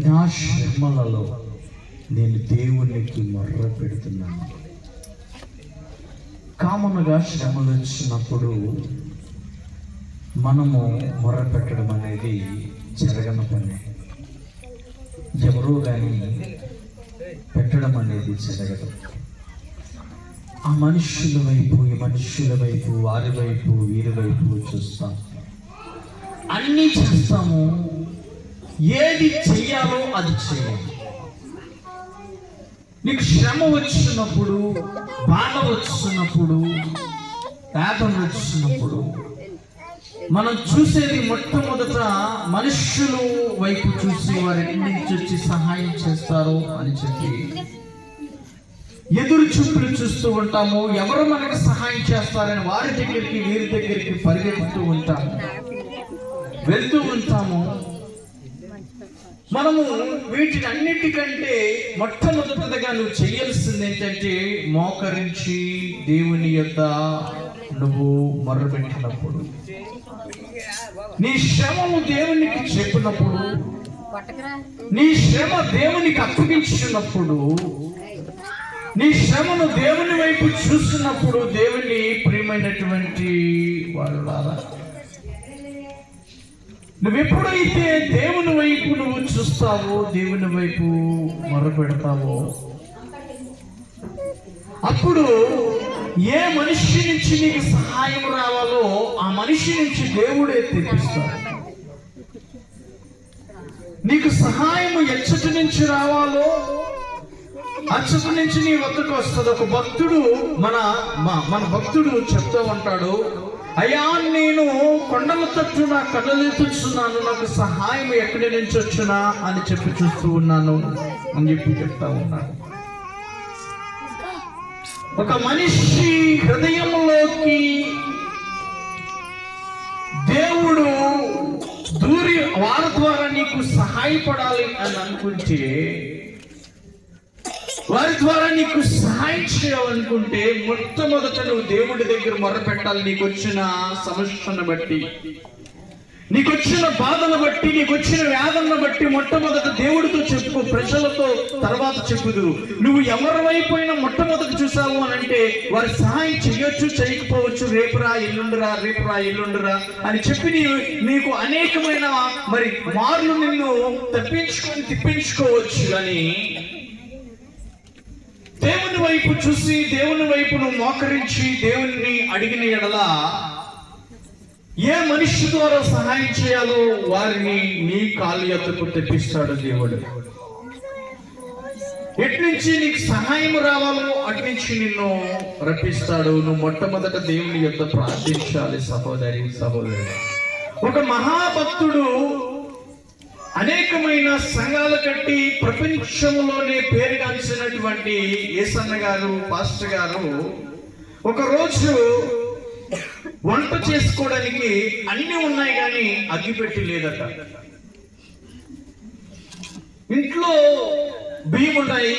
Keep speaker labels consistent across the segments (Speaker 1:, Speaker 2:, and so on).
Speaker 1: నా శ్రమలలో నేను దేవునికి మొర్ర పెడుతున్నాను. కామన్గా శ్రమలు వచ్చినప్పుడు మనము మొర్ర పెట్టడం అనేది జరగని పని. ఎవరో కానీ పెట్టడం అనేది జరగదు. ఆ మనుషుల వైపు ఈ మనుషుల వైపు వారి వైపు వీరి వైపు చూస్తాం. అన్నీ చేస్తాము. ఏది చెయ్యాలో అది చేయాలి నీకు శ్రమ వచ్చినప్పుడు బాధ వచ్చినప్పుడు పేదం వచ్చినప్పుడు మనం చూసేది మొట్టమొదట మనుష్యులు వైపు చూసి వారి నుంచి వచ్చి సహాయం చేస్తారు అని చెప్పి. ఎదురు చూపులు చూస్తూ ఉంటాము ఎవరు మనకు సహాయం చేస్తారని వారి దగ్గరికి వీరి దగ్గరికి పరిగెడుతూ ఉంటాము. వెళ్తూ ఉంటాము. మనము వీటిని అన్నిటికంటే మొట్టమొదటిగా నువ్వు చేయాల్సింది ఏంటంటే మోకరించి దేవుని యొక్క నువ్వు మొరపెట్టినప్పుడు. నీ శ్రమము దేవునికి చెప్పినప్పుడు. నీ శ్రమ దేవునికి అప్పగించినప్పుడు. నీ శ్రమను దేవుని వైపు చూస్తున్నప్పుడు దేవుని ప్రియమైనటువంటి వారు నువ్వెప్పుడైతే దేవుని వైపు నువ్వు చూస్తావో దేవుని వైపు మొరపెడతావో అప్పుడు ఏ మనిషి నుంచి నీకు సహాయం రావాలో ఆ మనిషి నుంచి దేవుడే తెప్పిస్తాడు. నీకు సహాయం ఎచ్చటి నుంచి రావాలో అచ్చటి నుంచి నీ వద్దకు వస్తుంది. ఒక భక్తుడు మన మన భక్తుడు చెప్తూ ఉంటాడు అయ్యా నేను కొండల తట్టు నా కళ్ళెత్తుచున్నాను నాకు సహాయం ఎక్కడి నుంచి వచ్చునా అని చెప్పి చూస్తూ ఉన్నాను. అని చెప్పి చెప్తా ఉన్నాను. ఒక మనిషి హృదయంలోకి దేవుడు దూరి వారి ద్వారా నీకు సహాయపడాలి అని అనుకుంటే వారి ద్వారా నీకు సహాయం చేయాలనుకుంటే మొట్టమొదట నువ్వు దేవుడి దగ్గర మొరపెట్టాలి నీకు వచ్చిన సమస్యను బట్టి నీకు వచ్చిన బాధను బట్టి నీకు వచ్చిన వ్యాధులను బట్టి మొట్టమొదట దేవుడితో చెప్పు ప్రజలతో తర్వాత చెప్పుదు నువ్వు ఎవరి వైపోయినా మొట్టమొదట చూసావు అని అంటే వారి సహాయం చేయొచ్చు చేయకపోవచ్చు రేపురా ఎల్లుండురా రేపురా ఎల్లుండురా అని చెప్పి నీ నీకు అనేకమైన మరి మార్లు నిన్ను తప్పించుకొని తిప్పించుకోవచ్చు. కానీ వైపు చూసి దేవుని వైపు నువ్వు మోకరించి దేవుణ్ణి అడిగిన ఎడల ఏ మనిషి ద్వారా సహాయం చేయాలో వారిని నీ కాలు ఎత్తుకు తెప్పిస్తాడు దేవుడు. ఎట్నుంచి నీకు సహాయం రావాలో అట్నుంచి నిన్ను రప్పిస్తాడు. నువ్వు మొట్టమొదట దేవుని యొక్క ప్రార్థించాలి సహోదరి సహోదరి. ఒక మహాభక్తుడు అనేకమైన సంఘాలు కట్టి ప్రపంచంలోనే పేరుగాంచినటువంటి ఏసన్న గారు పాస్టర్ గారు ఒకరోజు వంట చేసుకోవడానికి అన్ని ఉన్నాయి కానీ అగ్గిపెట్టి లేదట. ఇంట్లో బియ్యం ఉన్నాయి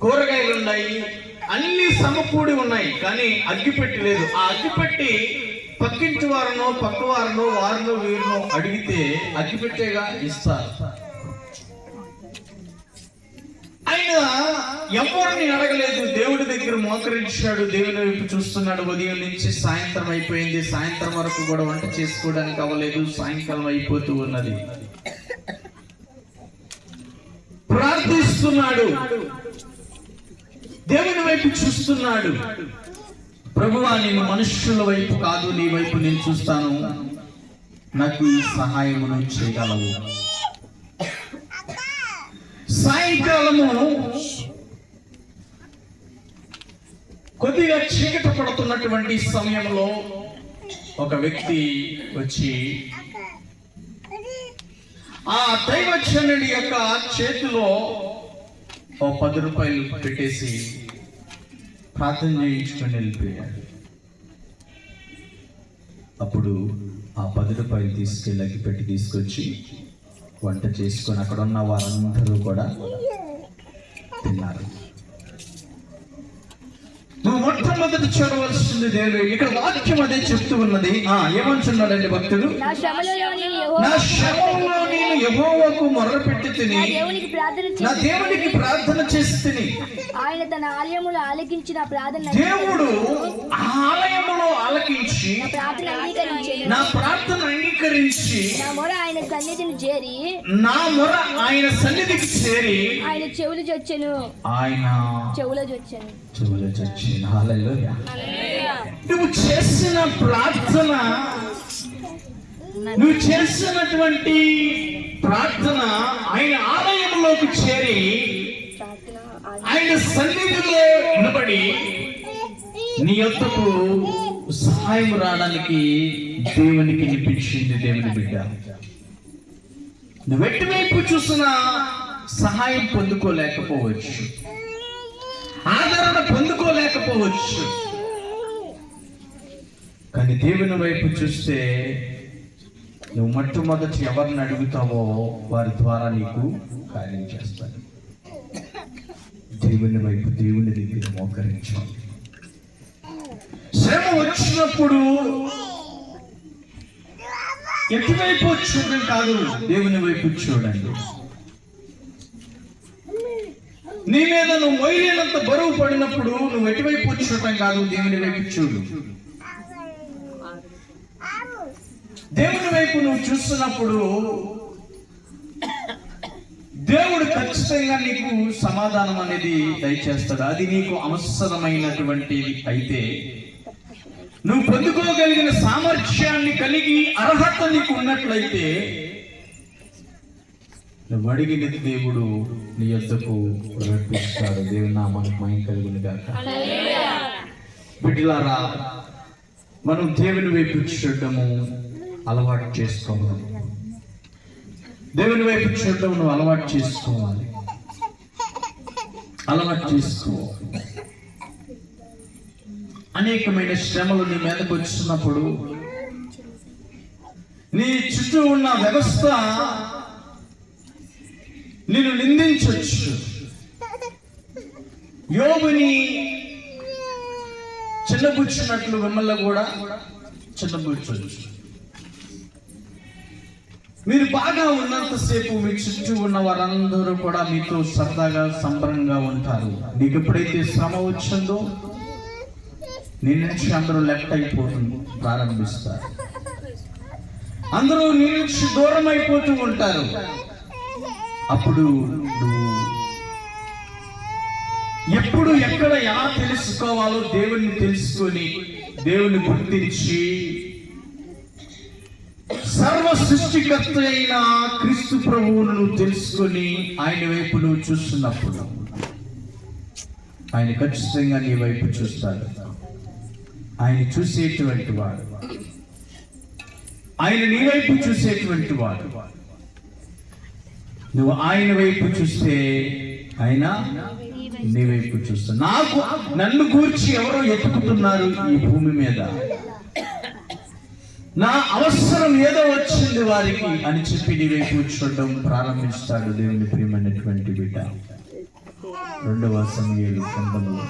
Speaker 1: కూరగాయలు ఉన్నాయి అన్ని సమకూడి ఉన్నాయి కానీ అగ్గిపెట్టి లేదు. ఆ అగ్గిపెట్టి పక్కింటి వారనో పక్క వారనో వారిలో వీరినో అడిగితే అగ్గిపెట్టేగా ఇస్తారు. ఆయన ఎవరిని అడగలేదు? దేవుడి దగ్గర మోకరించాడు దేవుని వైపు చూస్తున్నాడు. ఉదయం నుంచి సాయంత్రం అయిపోయింది. సాయంత్రం వరకు కూడా వంట చేసుకోవడానికి అవ్వలేదు. సాయంకాలం అయిపోతూ ఉన్నది. ప్రార్థిస్తున్నాడు. దేవుని వైపు చూస్తున్నాడు. ప్రభువా నేను మనుష్యుల వైపు కాదు నీ వైపు నేను చూస్తాను. నాకు ఈ సహాయమును చేయగలవు. సాయంకాలము కొద్దిగా చీకట పడుతున్నటువంటి సమయంలో ఒక వ్యక్తి వచ్చి ఆ దైవచనుడి యొక్క చేతిలో ఓ పది రూపాయలు పెట్టేసి ప్రార్థన చేయించుకొని వెళ్ళిపోయాడు అప్పుడు ఆ పది రూపాయలు తీసుకెళ్ళి అగ్గి పెట్టి తీసుకొచ్చి వంట చేసుకొని అక్కడ ఉన్న వారందరూ కూడా తిన్నారు. నువ్వు మొట్టమొదటి చూడవలసింది దేవుడు ఇక్కడ వాక్యం అదే చెప్తూ ఉన్నది. ఆ ఏమంటున్నాడండి భక్తుడు?
Speaker 2: నా
Speaker 1: శ్రమంలో నేను యహోవకు మొర్రపెట్టి తిని
Speaker 2: నా దేవునికి ప్రార్థన చేసి
Speaker 1: తిని.
Speaker 2: ఆయన తన ఆలయములో ఆలకించిన ప్రార్థన
Speaker 1: దేవుడు ఆలయములో ఆలకించి
Speaker 2: నా ప్రార్థన అంగీకరించి
Speaker 1: నా
Speaker 2: మొర ఆయన సన్నిధిని చేరి
Speaker 1: నా మొర ఆయన సన్నిధికి చేరి
Speaker 2: ఆయన చెవులు చొచ్చెను.
Speaker 1: ఆయన
Speaker 2: చెవులో చొచ్చెను.
Speaker 1: చెవులు చచ్చిన. నువ్వు చేసిన ప్రార్థన నువ్వు చేసినటువంటి ప్రార్థన ఆయన ఆలయంలోకి చేరి ఆయన సన్నిధిలో నిలబడి నీ యొక్కకు సహాయం రావడానికి దేవునికి వినిపించింది దేవుని బిడ్డ. నువ్వు ఎటువైపు చూసినా సహాయం పొందుకోలేకపోవచ్చు. ఆదరణ పొందుకోలేకపోవచ్చు. కానీ దేవుని వైపు చూస్తే నువ్వు మొట్టమొదటి ఎవరిని అడుగుతావో వారి ద్వారా నీకు కార్యం చేస్తాను. దేవుని వైపు దేవుని దగ్గర మోకరించాలి శ్రమ వచ్చినప్పుడు ఎటువైపు చూడడం కాదు దేవుని వైపు చూడండి. నీ మీద నువ్వు మొయ్యలేనంత బరువు పడినప్పుడు నువ్వు ఎటువైపు చూడటం కాదు దేవుని వైపు చూడు. దేవుని వైపు నువ్వు చూస్తున్నప్పుడు దేవుడు ఖచ్చితంగా నీకు సమాధానం అనేది దయచేస్తాడు. అది నీకు అవసరమైనటువంటిది అయితే నువ్వు పొందుకోగలిగిన సామర్థ్యాన్ని కలిగి అర్హత నీకు ఉన్నట్లయితే నువ్వు అడిగిన దేవుడు నీ యొద్దకు రప్పిస్తాడు దేవుని నామానికి మయం కలుగును గాక. బిడ్డలారా మనం దేవుని వైపు చూడటము అలవాటు చేసుకోవాలి. దేవుని వైపు చూడటం నువ్వు అలవాటు చేసుకోవాలి. అలవాటు చేసుకో అనేకమైన శ్రమలు నీ మీదకు వచ్చినప్పుడు నీ చుట్టూ ఉన్న వ్యవస్థ నేను నిందించవచ్చు. యోగుని చిన్నపుచ్చినట్లు మిమ్మల్ని కూడా చిన్నబుచ్చవచ్చు మీరు బాగా ఉన్నంతసేపు మీ చుట్టూ ఉన్న వారందరూ కూడా మీతో సరదాగా సంబరంగా ఉంటారు. నీకు ఎప్పుడైతే శ్రమ వచ్చిందో నీ నుంచి అందరూ లెఫ్ట్ అయిపోతుంది ప్రారంభిస్తారు. అందరూ నీ నుంచి దూరం అయిపోతూ ఉంటారు. అప్పుడు నువ్వు ఎప్పుడు ఎక్కడ ఎలా తెలుసుకోవాలో దేవుణ్ణి తెలుసుకొని దేవుని గుర్తించి సర్వ సృష్టికర్త అయిన క్రీస్తు ప్రభువును తెలుసుకొని ఆయన వైపు నువ్వు చూస్తున్నప్పుడు ఆయన ఖచ్చితంగా నీ వైపు చూస్తాడు. ఆయన చూసేటువంటి వాడు. ఆయన నీ వైపు చూసేటువంటి వాడు. నువ్వు ఆయన వైపు చూస్తే ఆయన నీ వైపు చూస్తా నాకు నన్ను గూర్చి ఎవరో ఎత్తుకుతున్నారు ఈ భూమి మీద? నా అవసరం ఏదో వచ్చింది వారికి అని చెప్పి నీ వైపు చూడడం ప్రారంభిస్తాడు దేవుని ప్రియమైనటువంటి బిడ్డ. రెండవ సమయాలు గ్రంథములో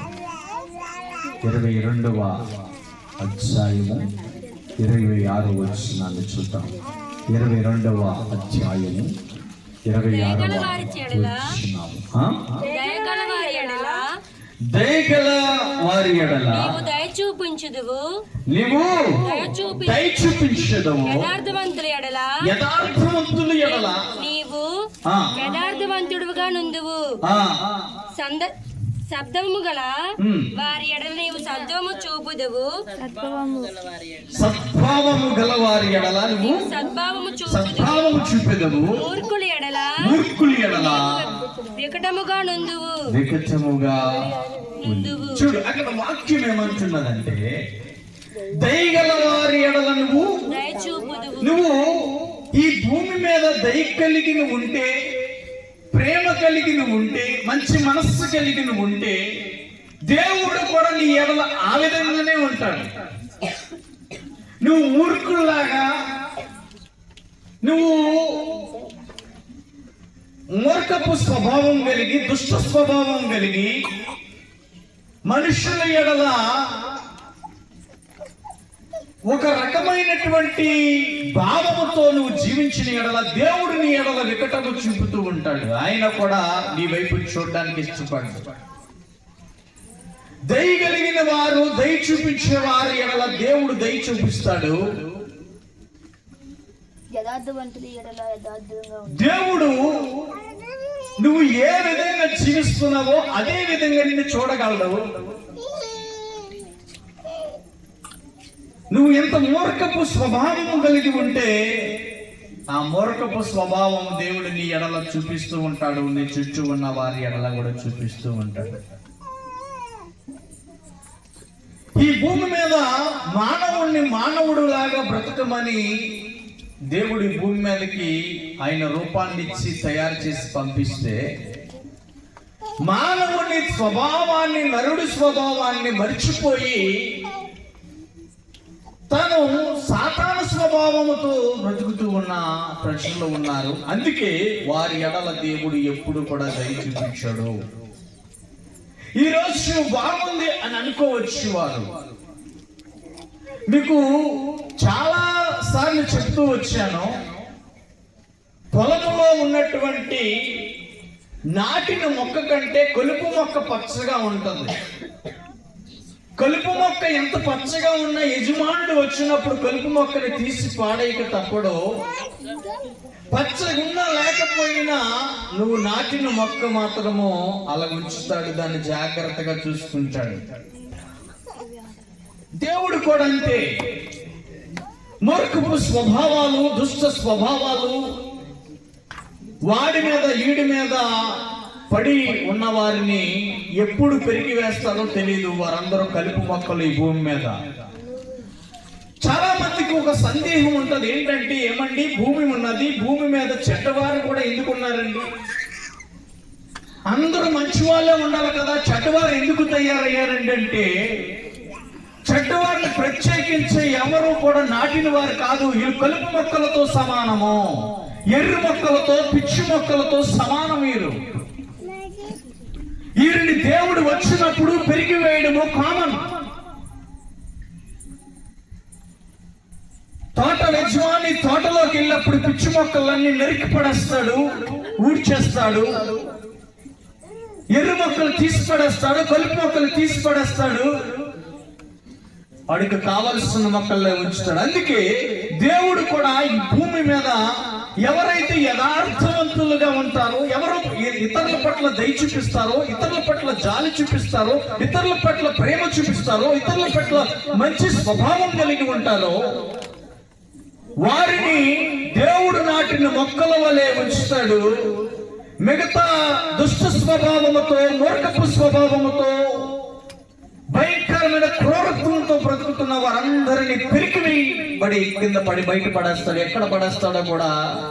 Speaker 1: ఇరవై రెండవ అధ్యాయము ఇరవై ఆరు వచ్చినాన్ని చూద్దాం. ఇరవై రెండవ అధ్యాయము ఇరవై ఆరవ వచ్చినాము?
Speaker 3: దయగల వారి ఎడల నీవు దయ చూపించుదువు యథార్థవంతుల ఎడల?
Speaker 1: యథార్థవంతులు ఎడల?
Speaker 3: నీవు
Speaker 1: ఆ,
Speaker 3: యథార్థవంతుడుగా నుందువు.
Speaker 1: ఆ,
Speaker 3: సంద శబ్దము గల. వారి ఎడల నీవు శబ్దము చూపుదువు.
Speaker 1: సద్భావము. గల వారి ఎడల నువ్వు
Speaker 3: సద్భావము
Speaker 1: సద్భావము చూపెదవు.
Speaker 3: మూర్ఖుల ఎడల?
Speaker 1: మూర్ఖులు ఎడల?
Speaker 3: వికటముగా నుందువు.
Speaker 1: వికటముగా.
Speaker 3: నుందువు
Speaker 1: చూడు అక్కడ వాక్యం ఏమంటున్నదంటే దయగల వారి ఎడల నువ్వు నువ్వు ఈ భూమి మీద దయ కలిగి నువ్వు ఉంటే ప్రేమ కలిగి నువ్వు ఉంటే మంచి మనస్సు కలిగి నువ్వు ఉంటే దేవుడు కూడా నీ ఎడల ఆ విధంగానే ఉంటాడు. నువ్వు మూర్ఖుల్లాగా నువ్వు మూర్ఖపు స్వభావం కలిగి దుష్ట స్వభావం కలిగి మనుషుల ఎడల ఒక రకమైనటువంటి భావముతో నువ్వు జీవించిన ఎడల దేవుడు నీ ఎడల వికటము చూపుతూ ఉంటాడు. ఆయన కూడా నీ వైపు చూడడానికి ఇష్టపడదు దయ కలిగిన వారు దయ చూపించే వారి ఎడల దేవుడు దయ చూపిస్తాడు. దేవుడు నువ్వు ఏ విధంగా జీవిస్తున్నావో అదే విధంగా నిన్ను చూడగలవు. నువ్వు ఎంత మూర్ఖపు స్వభావం కలిగి ఉంటే ఆ మూర్ఖపు స్వభావం దేవుడు నీ ఎడల చూపిస్తూ ఉంటాడు. నీ చుట్టూ ఉన్న వారి ఎడల కూడా చూపిస్తూ ఉంటాడు. ఈ భూమి మీద మానవుణ్ణి మానవుడు లాగా బ్రతకమని దేవుడి భూమి మీదకి ఆయన రూపాన్ని ఇచ్చి తయారు చేసి పంపిస్తే మానవుని స్వభావాన్ని నరుడి స్వభావాన్ని మర్చిపోయి తను సాతాన స్వభావముతో బ్రతుకుతూ ఉన్న ప్రజలు ఉన్నారు. అందుకే వారి ఎడల దేవుడు ఎప్పుడు కూడా దయ చూపించాడు. ఈ రోజు బాగుంది అని అనుకోవచ్చు వారు. మీకు చాలా సార్లు చెప్తూ వచ్చాను. పొలంలో ఉన్నటువంటి నాటిన మొక్క కంటే కలుపు మొక్క పచ్చగా ఉంటుంది. కలుపు మొక్క ఎంత పచ్చగా ఉన్న యజమానుడు వచ్చినప్పుడు కలుపు మొక్కని తీసి పాడేయక తప్పడు. పచ్చగున్నా లేకపోయినా నువ్వు నాటిన మొక్క మాత్రము అలా ఉంచుతాడు దాన్ని జాగ్రత్తగా చూసుకుంటాడు. దేవుడు కూడా అంతే. మూర్ఖపు స్వభావాలు దుష్ట స్వభావాలు వాడి మీద ఈడి మీద పడి ఉన్న వారిని ఎప్పుడు పెరిగి వేస్తారో తెలియదు వారందరూ కలుపు మొక్కలు ఈ భూమి మీద. చాలా మందికి ఒక సందేహం ఉంటుంది. ఏంటంటే ఏమండి? భూమి ఉన్నది. భూమి మీద చెడ్డవారు కూడా ఎందుకు ఉన్నారండి? అందరూ మంచి వాళ్ళే ఉండాలి కదా. చెడ్డవారు ఎందుకు తయారయ్యారండి అంటే చెడ్డవారిని ప్రత్యేకించి ఎవరు కూడా నాటిన వారు కాదు. వీళ్ళు కలుపు మొక్కలతో సమానము. ఎర్రి మొక్కలతో పిచ్చి మొక్కలతో సమానం వీరు. వీరిని దేవుడు వచ్చినప్పుడు పెరిగి వేయడము కామన్. తోట యజమాని తోటలోకి వెళ్ళినప్పుడు పిచ్చి మొక్కలన్నీ నరికి పడేస్తాడు ఊడ్చేస్తాడు. ఎర్రి మొక్కలు తీసి పడేస్తాడు కలుపు మొక్కలు తీసి పడేస్తాడు. వాడికి కావలసిన మొక్కల్లో ఉంచుతాడు. అందుకే దేవుడు కూడా ఈ భూమి మీద ఎవరైతే యథార్థవంతులుగా ఉంటారో ఎవరు ఇతరుల పట్ల దయ చూపిస్తారో ఇతరుల పట్ల జాలి చూపిస్తారో ఇతరుల పట్ల ప్రేమ చూపిస్తారో ఇతరుల పట్ల మంచి స్వభావం కలిగి ఉంటారో వారిని దేవుడు నాటిన మొక్కల వలె ఉంచుతాడు. మిగతా దుష్ట స్వభావముతో మూర్ఖపు స్వభావముతో భయంకరమైన క్రూరత్వంతో బ్రతుకుతున్న వారందరినీ పెరికి బడి కింద పడి బయట పడేస్తాడు. ఎక్కడ పడేస్తాడో కూడా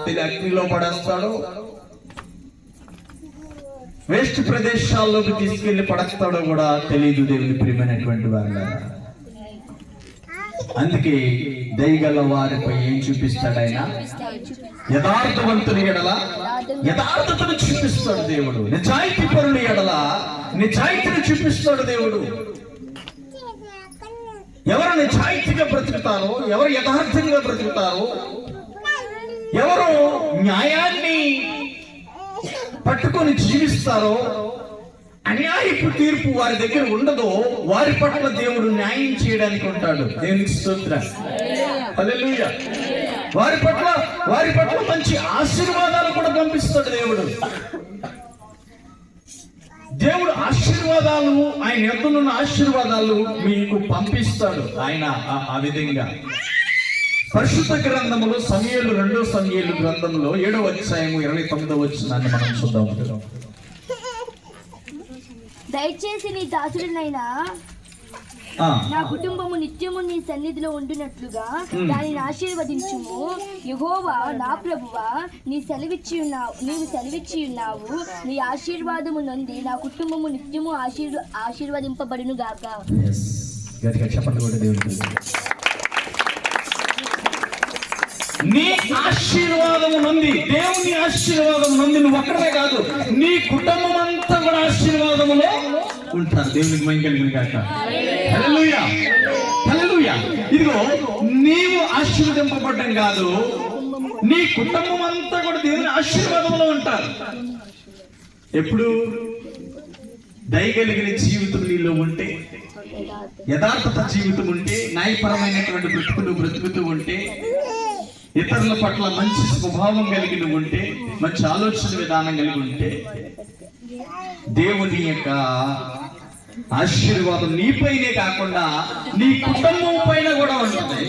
Speaker 1: ఇది అగ్నిలో పడేస్తాడు. వేస్ట్ ప్రదేశాల్లోకి తీసుకెళ్ళి పడేస్తాడో కూడా తెలియదు దేవుని ప్రియమైనటువంటి వాళ్ళ అందుకే దయగల వారిపై ఏం చూపిస్తాడు ఆయన? యథార్థవంతుని ఎడల యథార్థతను చూపిస్తాడు దేవుడు. నిజాయితీ పరుని ఎడల నిజాయితీని చూపిస్తాడు దేవుడు. ఎవరు నిజాయితీగా బ్రతుకుతారో ఎవరు యథార్థంగా బ్రతుకుతారో ఎవరు న్యాయాన్ని పట్టుకొని జీవిస్తారో అన్యాయపు తీర్పు వారి దగ్గర ఉండదో వారి పట్ల దేవుడు న్యాయం చేయడానికి ఉంటాడు. దేవునికి స్తోత్ర. వారి పట్ల వారి పట్ల మంచి ఆశీర్వాదాలు కూడా పంపిస్తాడు దేవుడు. దేవుడు ఆశీర్వాదాలు ఆయన ఎద్దులున్న ఆశీర్వాదాలు మీకు పంపిస్తాడు. ఆయన ఆ- ఆ విధంగా. పరిశుద్ధ గ్రంథములో సమయలు రెండో సమయలు గ్రంథంలో ఏడో అధ్యాయము ఇరవై తొమ్మిదో వచ్చిందని మనం చూద్దాం.
Speaker 2: దయచేసి నీ దాసుడినైనా నా కుటుంబము నిత్యము నీ సన్నిధిలో ఉండునట్లుగా దానిని ఆశీర్వదించుము. యెహోవా నా ప్రభువా నీ సెలవిచ్చి ఉన్నావు నీవు సెలవిచ్చి ఉన్నావు. నీ ఆశీర్వాదము నొంది నా కుటుంబము నిత్యము ఆశీర్వ ఆశీర్వదింపబడును గాక
Speaker 1: నీ ఆశీర్వాదము నుండి దేవుని ఆశీర్వాదం నుండి నువ్వు ఒక్కడే కాదు నీ కుటుంబం అంతా కూడా ఆశీర్వాదములో ఉంటారు. దేవునికి మైం కలిగిన కాక ఇదిగో నీవు ఆశీర్వదింపబడ్డం కాదు. నీ కుటుంబం అంతా కూడా దేవుని ఆశీర్వాదంలో ఉంటారు. ఎప్పుడు? దయగలిగిన జీవితం నీలో ఉంటే యథార్థత జీవితం ఉంటే న్యాయపరమైనటువంటి బ్రతుకులు బ్రతుకుతూ ఉంటే ఇతరుల పట్ల మంచి స్వభావం కలిగి ఉంటే మంచి ఆలోచన విధానం కలిగి ఉంటే దేవుని యొక్క ఆశీర్వాదం నీపైనే కాకుండా నీ కుటుంబం పైన కూడా ఉంటుంది.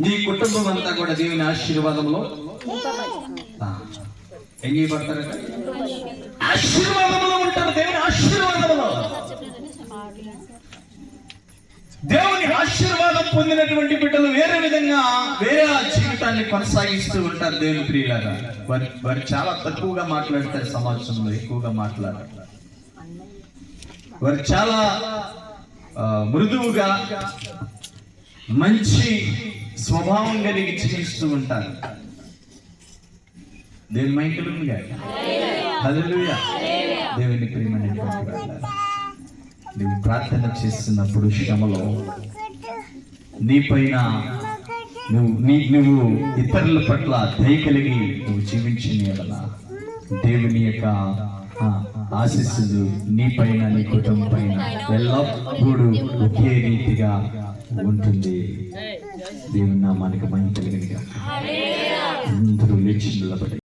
Speaker 1: నీ కుటుంబం అంతా కూడా దేవుని ఆశీర్వాదంలో. ఆ, ఆశీర్వాదంలో ఉంటారు దేవుని ఆశీర్వాదంలో. దేవుని ఆశీర్వాదం పొందినటువంటి బిడ్డలు వేరే విధంగా వేరే జీవితాన్ని కొనసాగిస్తూ ఉంటారు దేవుని ప్రియులాగా వారి వారు చాలా తక్కువగా మాట్లాడతారు సమాజంలో ఎక్కువగా మాట్లాడారు వారు చాలా మృదువుగా మంచి స్వభావం కలిగి జీవిస్తూ ఉంటారు. దేవుని మైకులు హల్లెలూయా. దేవుని ప్రేమని నువ్వు ప్రార్థన చేస్తున్నప్పుడు శ్రమలో నీపైన నువ్వు నీ నువ్వు ఇతరుల పట్ల దయ కలిగి నువ్వు జీవించిన దేవుని యొక్క ఆ, నీ పైన నీ కుటుంబం పైన. ఎల్లప్పుడూ ఒకే రీతిగా ఉంటుంది. దేవుని నామానికి మంచి కలిగినగా. అందరూ లేచి నిలబడి